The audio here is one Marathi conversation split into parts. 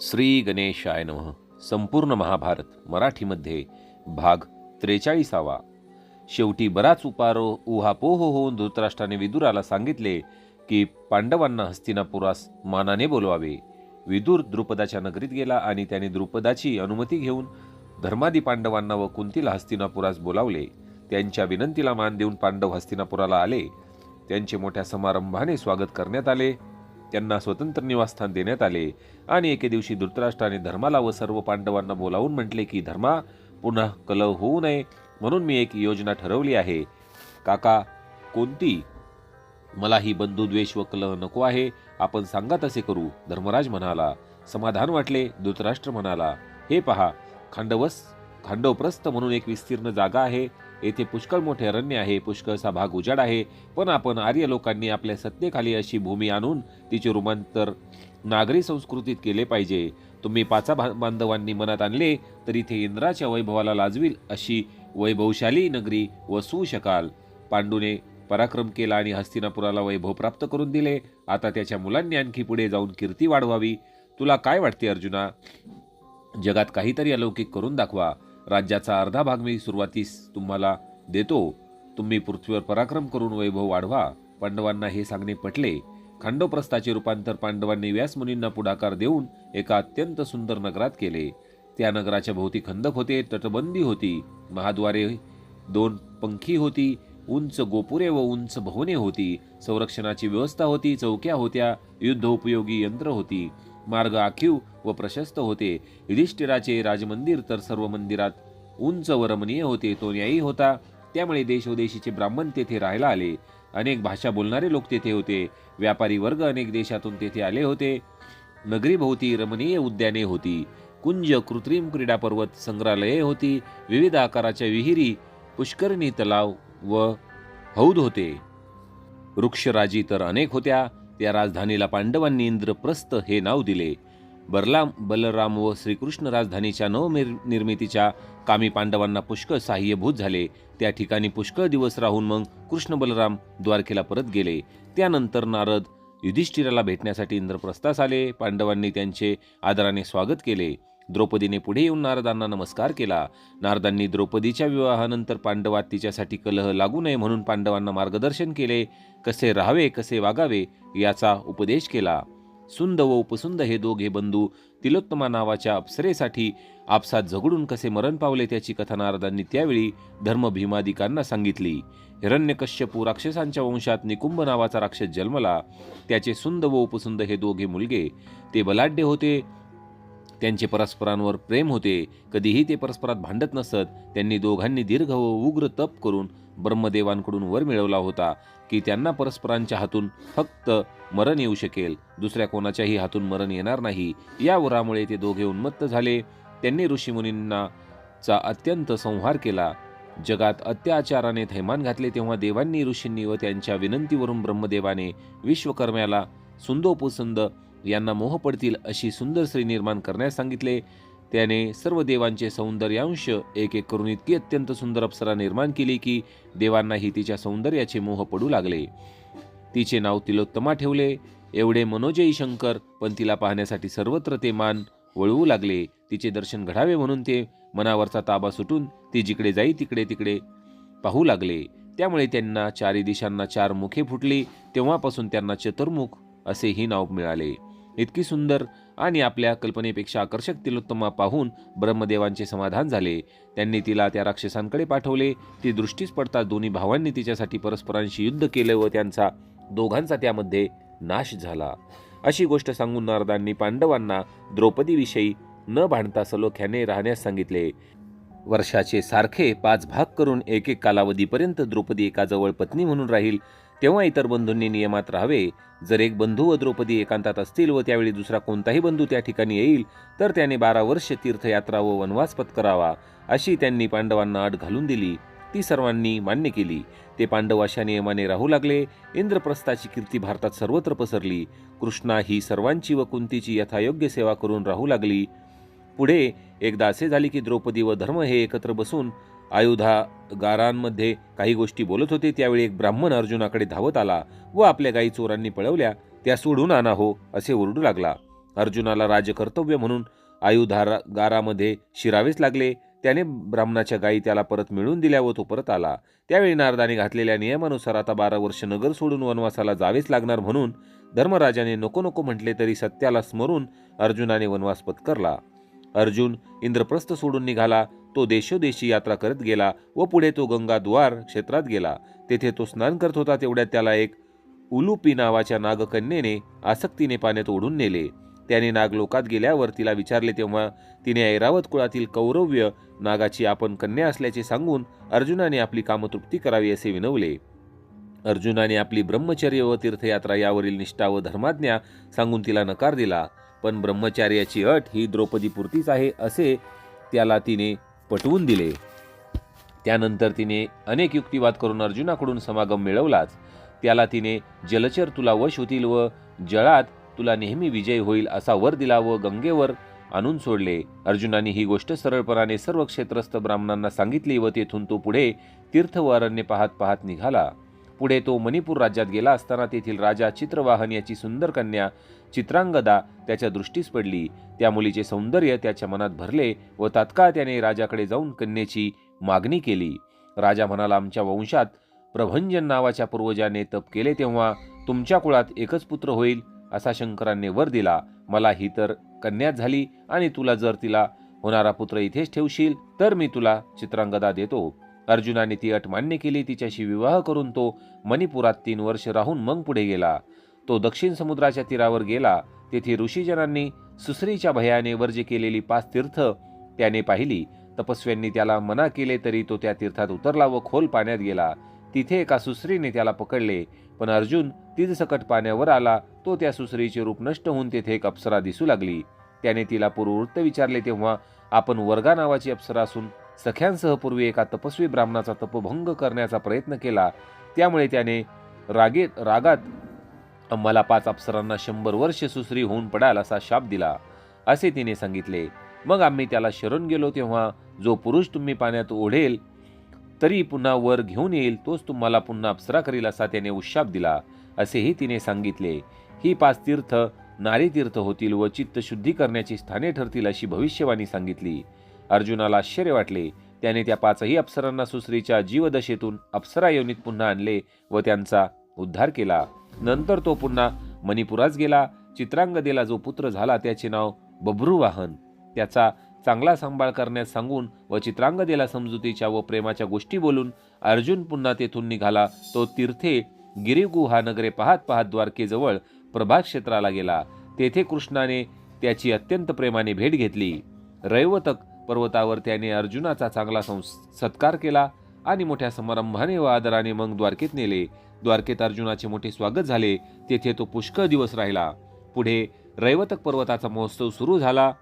श्री गणेशाय नमः. संपूर्ण महाभारत मराठीमध्ये भाग त्रेचाळीसावा. शेवटी बराच उपारो उहापोह होऊन धृतराष्ट्राने विदुराला सांगितले की पांडवांना हस्तिनापुरास मानाने बोलवावे. विदुर द्रुपदाच्या नगरीत गेला आणि त्याने द्रुपदाची अनुमती घेऊन धर्मादी पांडवांना व कुंतीला हस्तिनापुरास बोलावले. त्यांच्या विनंतीला मान देऊन पांडव हस्तिनापुराला आले. त्यांचे मोठ्या समारंभाने स्वागत करण्यात आले. त्यांना स्वतंत्र निवासस्थान देण्यात आले. आणि एके दिवशी धृतराष्ट्राने धर्माला व सर्व पांडवांना बोलावून म्हटले की धर्मा पुन्हा कलह होऊ नये. म्हणून मी एक योजना ठरवली आहे. काका कोणती? मला ही बंधुद्वेष व कलह नको आहे. आपण सांगा तसे करू. धर्मराज म्हणाला. समाधान वाटले. धृतराष्ट्र म्हणाला हे पहा खांडवस खांडवप्रस्थ म्हणून एक विस्तीर्ण जागा आहे. येथे पुष्कळ मोठे अरण्य आहे. पुष्कळचा भाग उजाड आहे. पण आपण आर्य लोकांनी आपल्या सत्तेखाली अशी भूमी आणून तिचे रूपांतर नागरी संस्कृतीत केले पाहिजे. तुम्ही पाचा भा- बांधवांनी मनात आणले तर इथे इंद्राच्या वैभवाला लाजवील अशी वैभवशाली नगरी वसवू शकाल. पांडूने पराक्रम केला आणि हस्तिनापुराला वैभव प्राप्त करून दिले. आता त्याच्या मुलांनी आणखी पुढे जाऊन कीर्ती वाढवावी. तुला काय वाटते अर्जुना? जगात काहीतरी अलौकिक करून दाखवा. राज्याचा अर्धा भाग मी सुरुवातीस तुम्हाला देतो. तुम्ही पृथ्वीवर पराक्रम करून वैभव वाढवा. पांडवांना हे सांगणे पटले. खांडोप्रस्थाचे रूपांतर पांडवांनी व्यासमुनींना पुढाकार देऊन एका अत्यंत सुंदर नगरात केले. त्या नगराच्या भोवती खंदक होते तटबंदी होती महाद्वारे दोन पंखी होती उंच गोपुरे व उंच भवने होती संरक्षणाची व्यवस्था होती चौक्या होत्या युद्धोपयोगी यंत्र होती. मार्ग आखीव व प्रशस्त होते. युधिष्ठिराचे राजमंदिर तर सर्व मंदिरात उंच व रमणीय होते तो न्यायी होता. त्यामुळे देशोदेशीचे ब्राह्मण तेथे राहायला आले. अनेक भाषा बोलणारे लोक तेथे होते. व्यापारी वर्ग अनेक देशातून तेथे आले होते. नगरीभोवती रमणीय उद्याने होती. कुंज कृत्रिम क्रीडा पर्वत संग्रहालये होती. विविध आकाराच्या विहिरी पुष्करणी तलाव व हौद होते. वृक्षराजी तर अनेक होत्या. त्या राजधानीला पांडवांनी इंद्रप्रस्थ हे नाव दिले. बरलाम बलराम व श्रीकृष्ण राजधानीच्या नवनिर्मितीच्या कामी पांडवांना पुष्कळ सहाय्यभूत झाले. त्या ठिकाणी पुष्कळ दिवस राहून मग कृष्ण बलराम द्वारकेला परत गेले. त्यानंतर नारद युधिष्ठिराला भेटण्यासाठी इंद्रप्रस्थास आले. पांडवांनी त्यांचे आदराने स्वागत केले. द्रौपदीने पुढे येऊन नारदांना नमस्कार केला. नारदांनी द्रौपदीच्या विवाहानंतर पांडवात तिच्यासाठी कलह लागू नये म्हणून पांडवांना मार्गदर्शन केले. कसे राहावे कसे वागावे याचा उपदेश केला. सुंद व उपसुंद हे दोघे बंधू तिलोत्तमा नावाच्या अप्सरेसाठी आपसात झगडून कसे मरण पावले त्याची कथा नारदांनी त्यावेळी धर्मभीमादिकांना सांगितली. हिरण्यकश्यपू राक्षसांच्या वंशात निकुंभ नावाचा राक्षस जन्मला. त्याचे सुंद व उपसुंद हे दोघे मुलगे. ते बलाढ्य होते. त्यांचे परस्परांवर प्रेम होते. कधीही ते परस्परात भांडत नसत. त्यांनी दोघांनी दीर्घ व उग्र तप करून ब्रह्मदेवांकडून वर मिळवला होता की त्यांना परस्परांच्या हातून फक्त मरण येऊ शकेल. दुसऱ्या कोणाच्याही हातून मरण येणार नाही. या वरामुळे ते दोघे उन्मत्त झाले. त्यांनी ऋषीमुनींना चा अत्यंत संहार केला. जगात अत्याचाराने थैमान घातले तेव्हा देवांनी ऋषींनी व त्यांच्या विनंतीवरून ब्रह्मदेवाने विश्वकर्म्याला सुंदोपुसंद यांना मोह पडतील अशी सुंदर स्त्री निर्माण करण्यास सांगितले. त्याने सर्व देवांचे सौंदर्यांश एक एक करून इतकी अत्यंत सुंदर अप्सरा निर्माण केली की देवांनाही तिच्या सौंदर्याचे मोह पडू लागले. तिचे नाव तिलोत्तमा ठेवले. एवढे मनोजयी शंकर पण तिला पाहण्यासाठी सर्वत्र ते मान वळवू लागले. तिचे दर्शन घडावे म्हणून ते मनावरचा ताबा सुटून ती जिकडे जाई तिकडे तिकडे पाहू लागले. त्यामुळे त्यांना चारी दिशांना चार मुखे फुटली. तेव्हापासून त्यांना चतुर्मुख असेही नाव मिळाले. इतकी सुंदर आणि आपल्या कल्पनेपेक्षा आकर्षक तिलोत्तमा पाहून ब्रह्मदेवांचे समाधान झाले. त्यांनी तिला त्या राक्षसांकडे पाठवले. ती दृष्टीस पडता दोन्ही भावांनी तिच्यासाठी परस्परांशी युद्ध केले व त्यांचा दोघांचा त्यामध्ये नाश झाला. अशी गोष्ट सांगून नारदांनी पांडवांना द्रौपदीविषयी न भांडता सलोख्याने राहण्यास सांगितले. वर्षाचे सारखे पाच भाग करून एक एक कालावधीपर्यंत द्रौपदी एकाजवळ पत्नी म्हणून राहील. तेव्हा इतर बंधूंनी नियमात राहावे. जर एक बंधू व द्रौपदी एकांतात असतील व त्यावेळी दुसरा कोणताही बंधू त्या ठिकाणी येईल तर त्याने बारा वर्ष तीर्थयात्रा व वनवास पत्करावा अशी त्यांनी पांडवांना अट घालून दिली. ती सर्वांनी मान्य केली. ते पांडव अशा नियमाने राहू लागले. इंद्रप्रस्थाची कीर्ती भारतात सर्वत्र पसरली. कृष्णा ही सर्वांची व कुंतीची यथायोग्य सेवा करून राहू लागली. पुढे एकदा असे झाले की द्रौपदी व धर्म हे एकत्र बसून आयुधागारांमध्ये काही गोष्टी बोलत होते त्यावेळी एक ब्राह्मण अर्जुनाकडे धावत आला व आपल्या गायी चोरांनी पळवल्या त्या सोडून आणा हो असे ओरडू लागला. अर्जुनाला राजकर्तव्य म्हणून आयुधागारामध्ये शिरावेच लागले. त्याने ब्राह्मणाच्या गायी त्याला परत मिळवून दिल्या व तो परत आला. त्यावेळी नारदाने घातलेल्या नियमानुसार आता बारा वर्ष नगर सोडून वनवासाला जावेच लागणार म्हणून धर्मराजाने नको नको म्हटले तरी सत्याला स्मरून अर्जुनाने वनवास पत्करला. अर्जुन इंद्रप्रस्थ सोडून निघाला. तो देशोदेशी यात्रा करत गेला व पुढे तो गंगाद्वार क्षेत्रात गेला. तेथे तो स्नान करत होता तेवढ्यात त्याला एक उलुपी नावाच्या नागकन्येने आसक्तीने पाण्यात ओढून नेले. त्याने नागलोकात गेल्यावर तिला विचारले तेव्हा तिने ऐरावत कुळातील कौरव्य नागाची आपण कन्या असल्याचे सांगून अर्जुनाने आपली कामतृप्ती करावी असे विनवले. अर्जुनाने आपली ब्रह्मचर्य व तीर्थयात्रा यावरील निष्ठा व धर्माज्ञा सांगून तिला नकार दिला. पण ब्रह्मचार्याची अट ही द्रौपदी पुरतीच आहे असे त्याला तिने पटवून दिले. त्यानंतर तिने अनेक युक्तिवाद करून अर्जुनाकडून समागम मिळवलाच. त्याला तिने जलचर तुला वश होतील व जळात तुला नेहमी विजय होईल असा वर दिला व गंगेवर आणून सोडले. अर्जुनाने ही गोष्ट सरळपणाने सर्व क्षेत्रस्थ ब्राह्मणांना सांगितली व तेथून तो पुढे तीर्थ व अरण्य पाहत पाहत निघाला. पुढे तो मणिपूर राज्यात गेला असताना तेथील राजा चित्रवाहन याची सुंदर कन्या चित्रांगदा त्याच्या दृष्टीस पडली. त्या मुलीचे सौंदर्य त्याच्या मनात भरले व तात्काळ त्याने राजाकडे जाऊन कन्येची मागणी केली. राजा म्हणाला आमच्या वंशात प्रभंजन नावाच्या पूर्वजाने तप केले तेव्हा तुमच्या कुळात एकच पुत्र होईल असा शंकरांनी वर दिला. मला ही तर कन्याच झाली आणि तुला जर तिला होणारा पुत्र इथेच ठेवशील तर मी तुला चित्रांगदा देतो. अर्जुनाने ती अट मान्य केली तिच्याशी विवाह करून तो मणिपुरात तीन वर्ष राहून मग पुढे गेला. तो दक्षिण समुद्राच्या तीरावर गेला. तेथे ऋषीजनांनी सुसरीच्या भयाने वर्ज केलेली पाच तीर्थ त्याने पाहिली. तपस्व्यांनी त्याला मना केले तरी तो त्या तीर्थात उतरला व खोल पाण्यात गेला. तिथे एका सुसरीने त्याला पकडले पण अर्जुन तिजसकट पाण्यावर आला. तो त्या सुसरीचे रूप नष्ट होऊन तेथे एक अप्सरा दिसू लागली. त्याने तिला पूर्ववृत्त विचारले तेव्हा आपण वर्गा नावाची अप्सरा असून सख्यांसह पूर्वी एका तपस्वी ब्राह्मणाचा तपभंग करण्याचा प्रयत्न केला. त्यामुळे त्याने रागेत रागात आम्हाला पाच अप्सरांना शंभर वर्ष सुसरी होऊन पडाल असा शाप दिला असे तिने सांगितले. मग आम्ही त्याला शरण गेलो तेव्हा जो पुरुष तुम्ही पाण्यात ओढेल तरी पुन्हा वर घेऊन येईल तोच तुम्हाला पुन्हा अप्सरा करील असा त्याने उशाप दिला असेही तिने सांगितले. ही पाच तीर्थ नारी तीर्थ होतील व चित्त शुद्धी करण्याची स्थाने ठरतील अशी भविष्यवाणी सांगितली. अर्जुनाला आश्चर्य वाटले. त्याने त्या पाचही अप्सरांना सुसरीच्या जीवदशेतून अप्सरा योनीत पुन्हा आणले व त्यांचा उद्धार केला. नंतर तो पुन्हा मणिपुरास गेला. चित्रांगदेला जो पुत्र झाला त्याचे नाव बभ्रुवाहन त्याचा चांगला सांभाळ करण्यास सांगून व चित्रांगदेला समजुतीच्या व प्रेमाच्या गोष्टी बोलून अर्जुन पुन्हा तेथून निघाला. तो तीर्थे गिरिगुहा नगरे पाहत पाहत द्वारकेजवळ प्रभात क्षेत्राला गेला. तेथे कृष्णाने त्याची अत्यंत प्रेमाने भेट घेतली. रैवतक पर्वतावर त्याने अर्जुनाचा चांगला संस सत्कार केला आणि मोठ्या समारंभाने व आदराने मग द्वारकेत नेले. द्वारकेत अर्जुनाचे मोठे स्वागत झाले. तेथे तो पुष्कळ दिवस राहिला. पुढे रैवतक पर्वताचा महोत्सव सुरू झाला.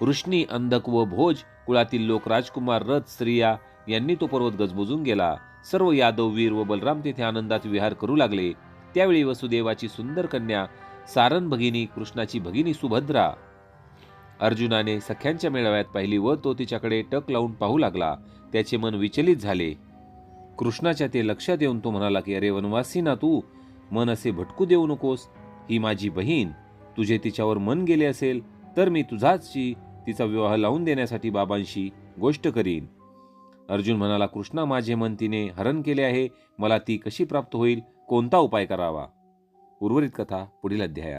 वृष्णी अंधक व भोज कुळातील लोक राजकुमार रथ स्त्रिया यांनी तो पर्वत गजबजून गेला. सर्व यादव वीर व बलराम तेथे आनंदात विहार करू लागले. त्यावेळी वसुदेवाची सुंदर कन्या सारण भगिनी कृष्णाची भगिनी सुभद्रा अर्जुनाने सख्यांच्या मेळाव्यात पाहिली व तो तिच्याकडे टक लावून पाहू लागला. त्याचे मन विचलित झाले. कृष्णाच्या ते लक्षात येऊन तो म्हणाला की अरे वनवासी ना तू मन असे भटकू देऊ नकोस. ही माझी बहीण. तुझे तिच्यावर मन गेले असेल तर मी तुझाची तिचा विवाह लावून देण्यासाठी बाबांशी गोष्ट करीन. अर्जुन म्हणाला कृष्णा माझे मन तिने हरण केले आहे. मला ती कशी प्राप्त होईल? कोणता उपाय करावा? उर्वरित कथा पुढील अध्यायात.